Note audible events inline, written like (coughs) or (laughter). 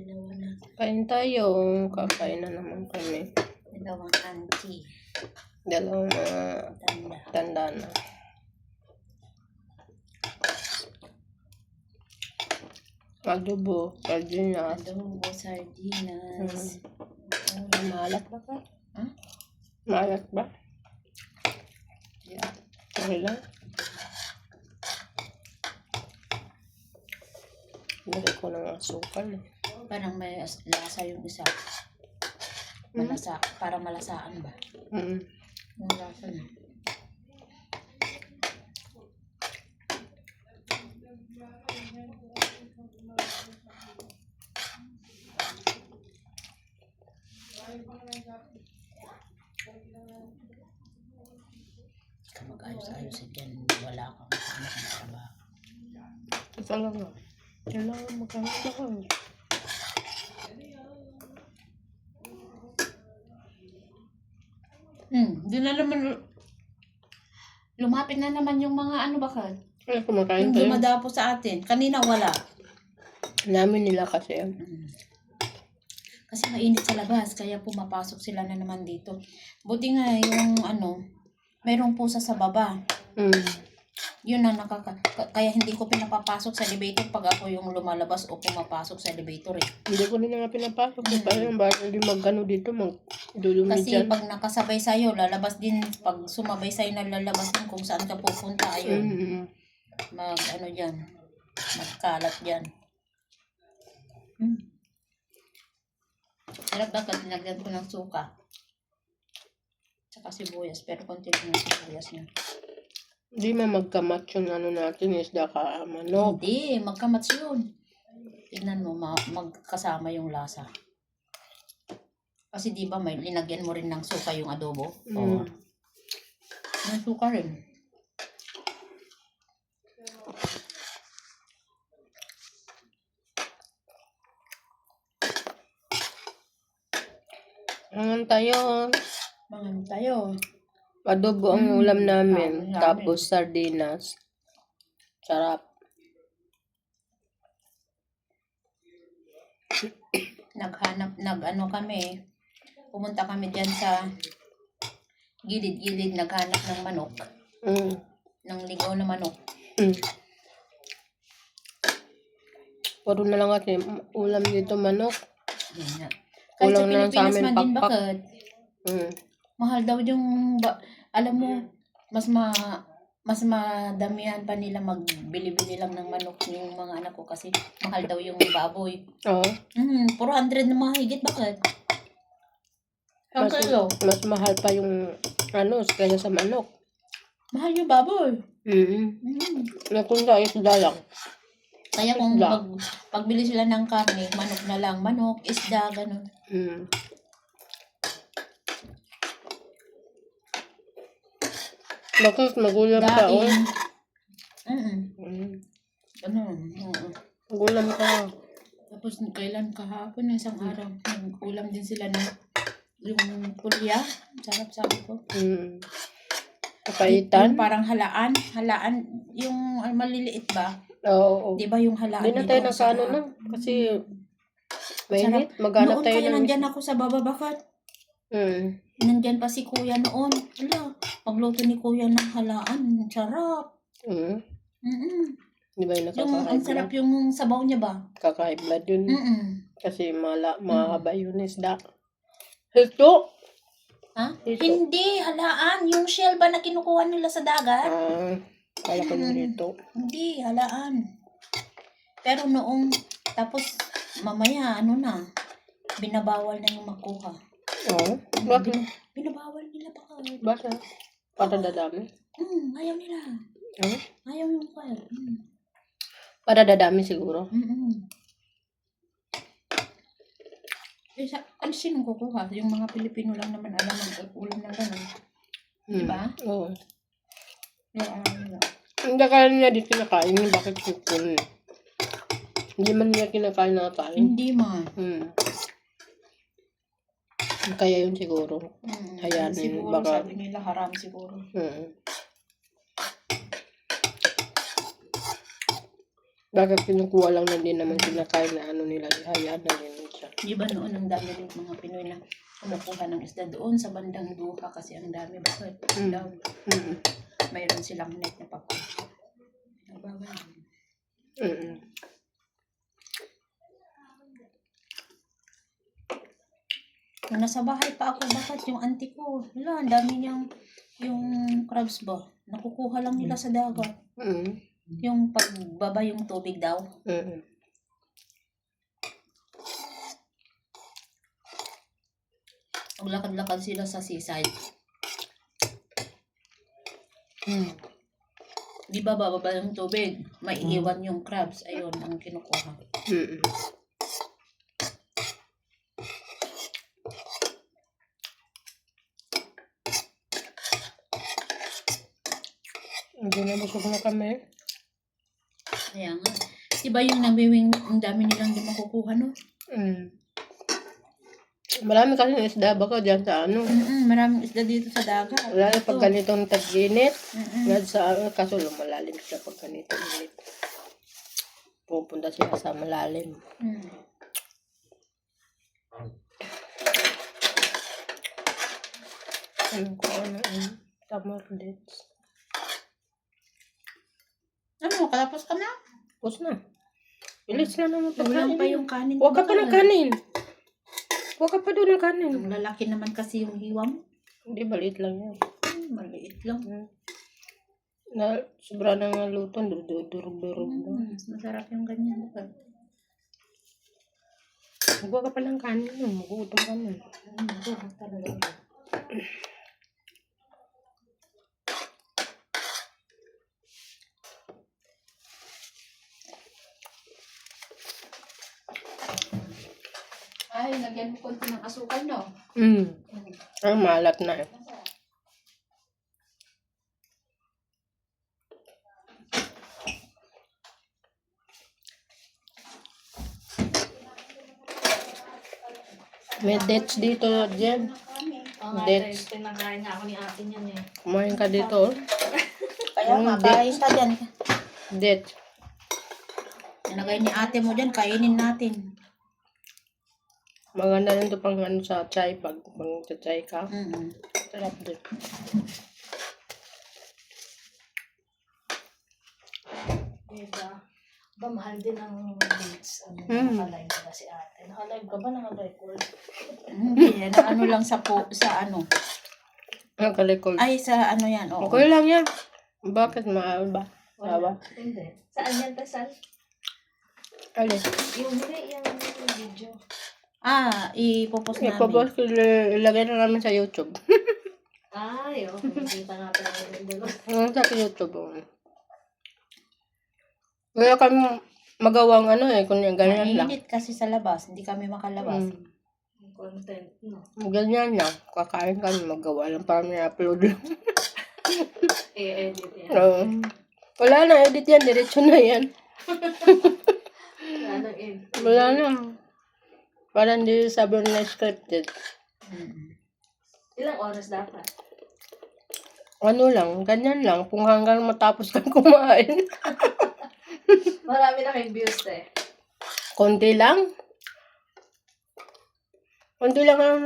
Dalawa na. Kain tayo. Kakain na naman kami. Dalawang auntie. Dalawang mga Tanda. tanda na. Adobo, sardinas. Adobo, sardinas. Mm. Maalat ba ka? Ha? Maalat ba? Yeah. Okay lang. Lagay ko ng asukal. eh. Parang may as- lasa yung isa. Malasa. Parang malasaan ba? Mm. Yung lasa niya. Ka mag-ayos-ayos dyan. Wala kang anak na trabaho. Ito lang ah. Kailangan magkaroon ako. Hmm, di na naman lumapit na naman yung mga ano bakal. Kaya kumakain Yung tayo. dumadapo sa atin. Kanina wala. Namin nila kasi. Mm. Kasi mainit sa labas, kaya pumapasok sila na naman dito. Buti nga yung ano, mayroong pusa sa baba. Mm. Yun ang nakaka... ka- Kaya hindi ko pinapapasok sa elevator pag ako yung lumalabas o pumapasok sa elevator eh. Hindi ko din nga pinapasok. Mm. Parang bakit hindi magano dito, magdudumi Kasi dyan. pag nakasabay sa'yo, lalabas din, pag sumabay sa'yo na lalabas din kung saan ka pupunta, ayun, Mm. mag ano dyan, magkalat dyan. Hmm. Sarap bakit nilagyan ko ng suka. Tsaka sibuyas, pero konti lang yung sibuyas niya. Hindi man magkamat yung ano natin, isda ka manok. Hindi, magkamats yun. Tignan mo, ma- magkasama yung lasa. Kasi di ba may linagyan mo rin ng suka yung adobo? Oo. Mm. May suka rin. Angan tayo. Mga tayo. Adobo ang Mm. ulam namin. Namin. Tapos sardinas. Sarap. (coughs) Naghanap, nag ano kami. Pumunta kami dyan sa gilid-gilid naghanap ng manok. Mm. Ng ligaw na manok. Mm. Puro na lang kasi ulam dito manok. Yan nga. Kahit sa Kulang na lang sa Pilipinas man din bakit? Mm. Mahal daw yung, ba, alam mo, mas ma, mas madamihan pa nila magbili-bili lang ng manok yung mga anak ko kasi mahal daw yung baboy. Oo. Hmm, 400 na mahigit bakit? Ang Mas, kilo. mas mahal pa yung ano, kaysa sa manok. Mahal yung baboy. Mm. Hmm. Na kung sa isda lang. Kaya kung Isda. mag, pagbili sila ng karne, manok na lang. Manok, isda, ganun. Mm. Bakit magulam ka? Oh? Daing. Mm Mm. Ganun. oo. Magulam ka. Tapos kailan kahapon, na isang araw, nag-ulam din sila ng yung pulya. Sarap sabi ko. Mm. Yung Kapaitan? parang halaan. Halaan, yung maliliit ba? Oo. oo. Di ba yung halaan? Hindi na tayo nakaano na. Kasi mainit. Maghanap Noon tayo kaya ng... nandyan ako sa baba, bakit? Mm. Nandyan pa si kuya noon. Hala, pagluto ni kuya ng halaan, sarap. Mm. Mm-mm. Di ba yung Yung, ang sarap blood? yung sabaw niya ba? Kaka-high blood yun. Mm-mm. Kasi mala, mahaba yun isda. Ito! Ha? Dito. Hindi, halaan. Yung shell ba na kinukuha nila sa dagat? Ah, kala ko dito. Hindi, halaan. Pero noong, tapos mamaya, ano na, binabawal na yung magkuha. Oo. Bakit? Binabawal nila baka. Bakit? Para dadami? Hmm, ayaw nila. Oo. Ayaw yung kuha. Hmm. Para dadami siguro. Mm-mm. Eh, sa, ano sinong kukuha? Yung mga Pilipino lang naman alam ang ulam na gano'n. Mm. Diba? Oo. Kaya alam nila. Hindi kaya nila dito kinakain. Bakit sipon? Hindi man nila kinakain na kain. Hindi man. Hmm. Kaya yun siguro. Mm, Hayaan siguro, baka- sabi nila haram siguro. Hmm. Bakit kinukuha lang na din naman kinakain na ano nila, hayaan na din siya. Di ba noon ang dami din mga Pinoy na kumukuha ng isda doon sa bandang duha kasi ang dami bakit Mm. daw Mm. mayroon silang net na papa. Nagbawal. Mm. Nung nasa bahay pa ako, bakit yung auntie ko, wala, ang dami niyang yung crabs ba? Nakukuha lang nila sa dagat. Mm. Yung pagbaba yung tubig daw. Mm. Maglakad-lakad sila sa seaside. Mm. Di ba bababa yung tubig? May iwan yung crabs. Ayun, ang kinukuha. Mm. Hindi na busog na kami. Kaya nga. Di ba yung nabiwing, ang dami nilang di makukuha, no? Mm. Marami kasi isda baka dyan sa ano. Mm-mm, maraming isda dito sa dagat. Wala na pag ganitong tag-init. Nad sa ano, kaso lumalalim siya pag ganito init. Pupunta sila sa malalim. Mm. Ano ko ano ano. Tamar dates. Ano, kalapos ka na? Tapos na. Bilis na naman Kulang pagkain. pa yung kanin. Huwag ka pa ng kanin. Huwag ka pa doon ng kanin. Ang lalaki naman kasi yung hiwa mo. Hindi, maliit lang yan. Hmm, maliit lang. Na, sobra na nga luto. Durug-durug-durug. Mm, masarap yung ganyan. Huwag ka pa ng kanin. Magutom ka na. Mm, masarap talaga. Ay, lagyan mo konti ng asukal, no? Mm. Ang malat na eh. May dates dito, Jen. Nga, Dates. Pinakain nga ako ni ate niyan eh. Kumain ka dito. oh. Kaya Yung nga, kain ka dyan. Dates. Nilagay ni ate mo dyan, kainin natin. Maganda rin ito pang ano sa chai pag pang chai ka. Mm Sarap din. Diba? Ba, mahal din ang dates. Ano, Mm. Nakalive ba si ate? Nakalive ka ba? Naka-record? Hindi, na ano lang sa po, sa ano. Kalikol. Ay, sa ano yan, oo. Okay lang yan. Bakit mahal ba? Sawa? Hindi. Saan yan, Tasal? Alis. Yung hindi, yung video. Ah, ipopost namin. Ipapos ko, ilagay na namin sa YouTube. Ay, okay. Kita nga pala yung dalawa. Ang sa YouTube. Oh. Kaya kami magawang ano eh, kung yung ganyan lang. Mainit kasi sa labas, hindi kami makalabas. Mm. Content, no? Ganyan lang. Kakain kami, magawa lang para may upload lang. (laughs) I-edit yan. Oo. Wala na, edit yan. Diretso na yan. (laughs) Wala nang edit. Wala na. Parang hindi sabi na scripted. Mm. Ilang oras dapat? Ano lang, ganyan lang. Kung hanggang matapos kang (laughs) kumain. Marami na kayong views eh. Konti lang. Konti lang ang